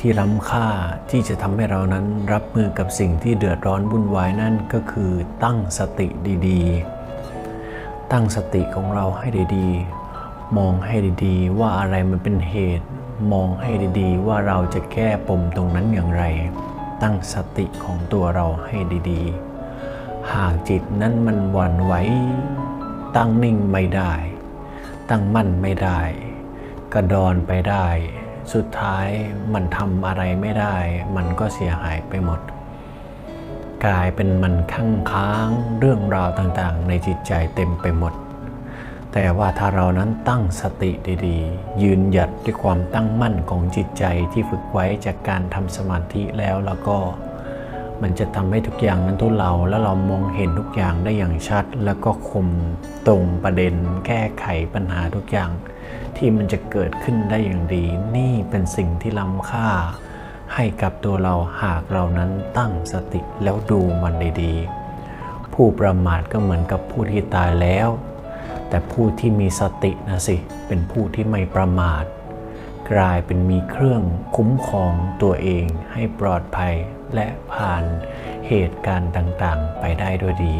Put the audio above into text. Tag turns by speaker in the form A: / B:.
A: ที่ล้ำค่าที่จะทำให้เรานั้นรับมือกับสิ่งที่เดือดร้อนวุ่นวายนั่นก็คือตั้งสติดีๆ ตั้งสติของเราให้ดีๆ มองให้ดีๆ ว่าอะไรมันเป็นเหตุ มองให้ดีๆ ว่าเราจะแก้ปมตรงนั้นอย่างไร ตั้งสติของตัวเราให้ดีๆ หากจิตนั้นมันหวั่นไหวตั้งนิ่งไม่ได้ ตั้งมั่นไม่ได้ กระดอนไปได้ สุดท้ายมันทำอะไรไม่ได้ มันก็เสียหายไปหมด กลายเป็นมันข้างค้างเรื่องราวต่างๆ ในจิตใจเต็มไปหมด แต่ว่าถ้าเรานั้นตั้งสติดีๆ ยืนหยัดด้วยความตั้งมั่นของจิตใจที่ฝึกไว้จากการทำสมาธิแล้วแล้วก็ มันจะทำให้ทุกอย่างนั้นทุเลาแล้วเรามองเห็นทุกอย่างได้อย่างชัด แล้วก็คมตรงประเด็น แก้ไขปัญหาทุกอย่าง ที่มันจะเกิดขึ้นได้อย่างดี นี่เป็นสิ่งที่ล้ำค่า ให้กับตัวเราหากเรานั้นตั้งสติแล้วดูมันดีๆ ผู้ประมาทก็เหมือนกับผู้ที่ตายแล้ว แต่ผู้ที่มีสตินะสิเป็นผู้ที่ไม่ประมาท กลายเป็นมีเครื่องคุ้มครองตัวเองให้ปลอดภัยและผ่านเหตุการณ์ต่างๆ ไปได้ด้วยดี